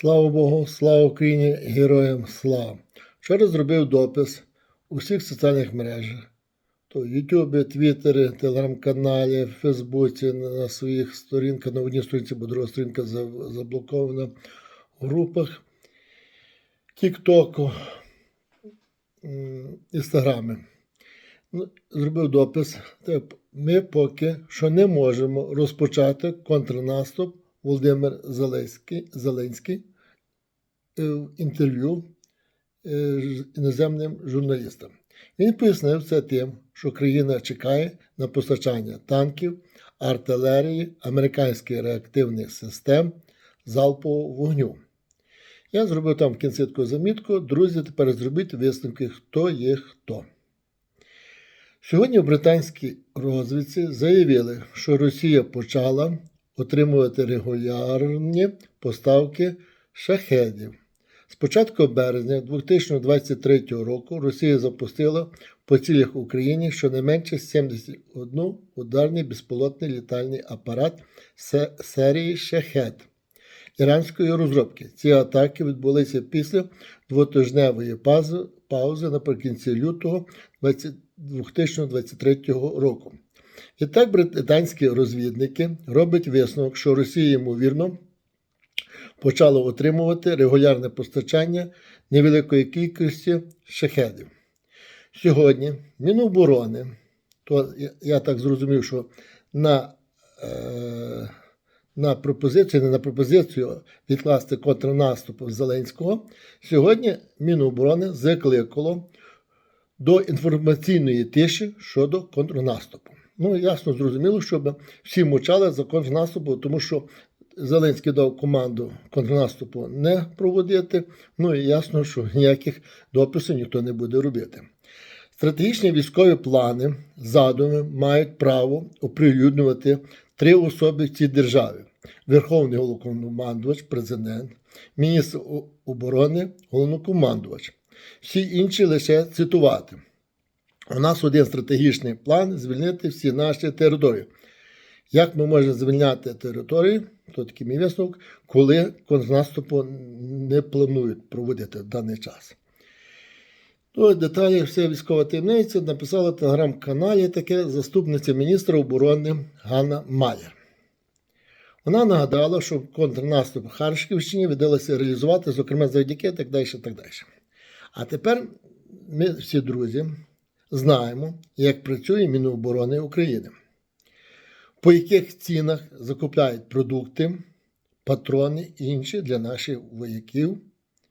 Слава Богу, слава Україні, героям слава. Вчора зробив допис у всіх соціальних мережах. То Ютубі, Твіттері, Телеграм-каналі, Фейсбуці, на своїх сторінках, на одній сторінці, бо друга сторінка заблокована в групах, Тіктоку, Інстаграмі. Ну, Зробив допис. Ми поки що не можемо розпочати контрнаступ Володимир Зеленський, Зеленський е, в інтерв'ю е, з іноземним журналістам. Він пояснив це тим, що країна чекає на постачання танків, артилерії, американських реактивних систем залпового вогню. Я зробив там в кінці таку замітку. Друзі, тепер зробіть висновки, хто є хто. Сьогодні в британській розвідці заявили, що Росія почала отримувати регулярні поставки шахедів. З початку березня 2023 року Росія запустила по цілях Україні щонайменше 71 ударний безпілотний літальний апарат серії Шахед іранської розробки. Ці атаки відбулися після двотижневої паузи наприкінці лютого 2023 року. І так британські розвідники роблять висновок, що Росія, ймовірно, почала отримувати регулярне постачання невеликої кількості шахедів. Сьогодні Міноборони, то я, так зрозумів, що на, е, на пропозицію, не на пропозицію відкласти контрнаступ Зеленського, сьогодні Міноборони закликало до інформаційної тиші щодо контрнаступу. Ну, ясно, зрозуміло, щоб всі мовчали за контрнаступу, тому що Зеленський дав команду контрнаступу не проводити. Ну і ясно, що ніяких дописів ніхто не буде робити. Стратегічні військові плани, задуми мають право оприлюднювати три особи в цій державі: Верховний головнокомандувач, президент, міністр оборони, головнокомандувач. Всі інші лише цитувати. У нас один стратегічний план звільнити всі наші території. Як ми можемо звільняти території, то такий мій висновок, коли контрнаступу не планують проводити в даний час. Ну, деталі все військова таємниця написала в телеграм-каналі таке заступниця міністра оборони Ганна Майер. Вона нагадала, що контрнаступ Харківщині вдалося реалізувати, зокрема завдяки так далі. так далі. А тепер ми всі друзі знаємо, як працює Міноборони України, по яких цінах закупляють продукти, патрони і інші для наших вояків,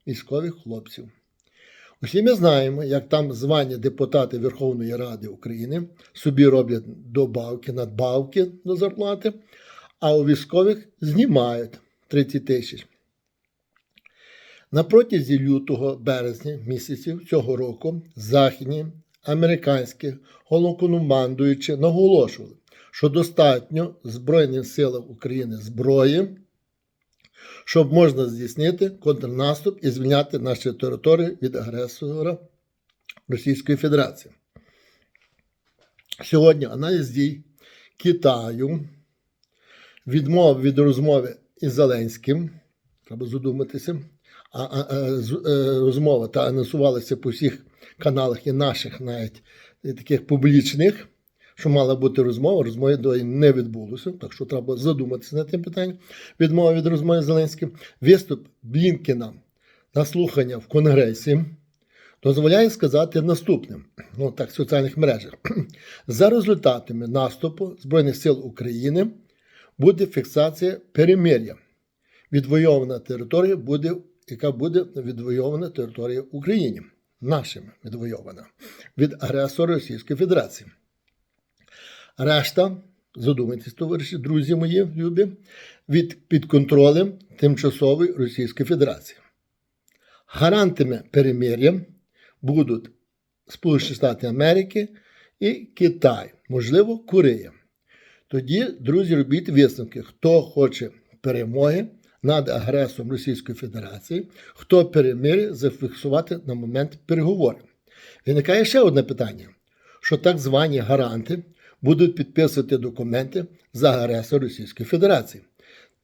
військових хлопців. Усі ми знаємо, як там звані депутати Верховної Ради України собі роблять добавки, надбавки до зарплати, а у військових знімають 30 тисяч. На протязі лютого березня місяців цього року західні американські головнокомандуючі наголошували, що достатньо Збройним силам України зброї, щоб можна здійснити контрнаступ і звільняти наші території від агресора Російської Федерації. Сьогодні аналіз дій Китаю, відмова від розмови із Зеленським, треба задуматися, розмова та анонсувалася по всіх каналах і наших навіть і таких публічних, що мала бути розмова, розмови до не відбулося, так що треба задуматися над тим питанням. Відмова від розмови з Зеленським. Виступ Блінкена на слухання в Конгресі дозволяє сказати наступним, ну так, в соціальних мережах. За результатами наступу Збройних сил України буде фіксація перемир'я. Відвойована територія буде, яка буде відвойована територія України, нашими відвойована від агресора Російської Федерації. Решта, задумайтесь, товариші, друзі мої любі, від під контролем тимчасової Російської Федерації. Гарантами перемир'я будуть Сполучені Штати Америки і Китай, можливо, Корея. Тоді, друзі, робіть висновки, хто хоче перемоги над агресором Російської Федерації, хто перемир'я зафіксувати на момент переговорів. Виникає ще одне питання: що так звані гаранти будуть підписувати документи за агресора Російської Федерації.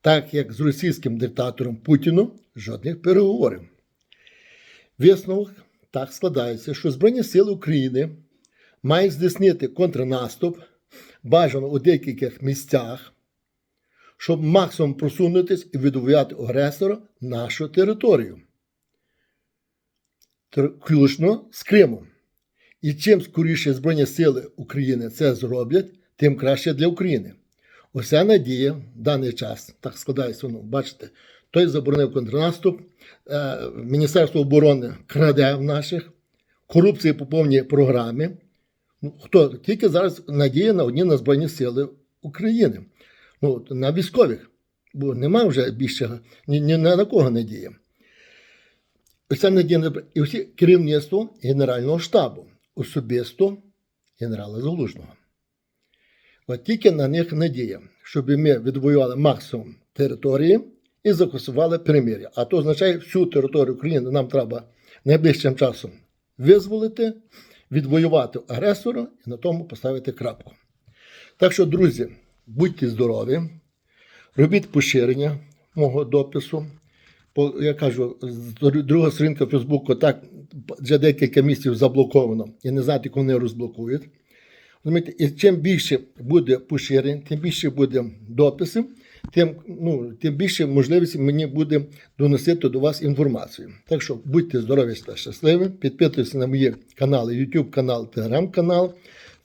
так як з російським диктатором Путіном жодних переговорів. Висновок так складається, що Збройні Сили України мають здійснити контрнаступ, бажано у деяких місцях, щоб максимум просунутись і відвоювати агресора нашу територію, включно з Кримом. І чим скоріше Збройні Сили України це зроблять, тим краще для України. Уся надія в даний час, так складається воно, бачите, той заборонив контрнаступ, е, Міністерство оборони краде в наших, корупція по повній програмі. Ну, хто? Тільки зараз надія на одні на Збройні Сили України, ну, на військових, бо нема вже більше ні, ні на кого надії. Оця надія і всі керівництво Генерального штабу, особисто генерала Залужного. От тільки на них надія, щоб ми відвоювали максимум території і закусували перемир'я. А то означає, всю територію України нам треба найближчим часом визволити, відвоювати агресора і на тому поставити крапку. Так що, друзі, будьте здорові, робіть поширення мого допису. Я кажу, друга сторінка Фейсбуку так вже декілька місяців заблоковано. І не знати, коли вони розблокують. І чим більше буде поширень, тим більше буде дописів, тим, ну, тим більше можливість мені буде доносити до вас інформацію. Так що будьте здорові та щасливі, підписуйтесь на мої канали, YouTube канал, Telegram канал,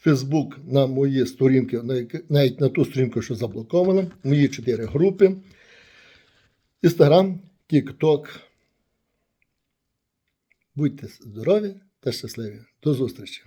Facebook на мої сторінки, навіть на ту сторінку, що заблокована, мої чотири групи, Instagram, TikTok. Будьте здорові та щасливі. До зустрічі!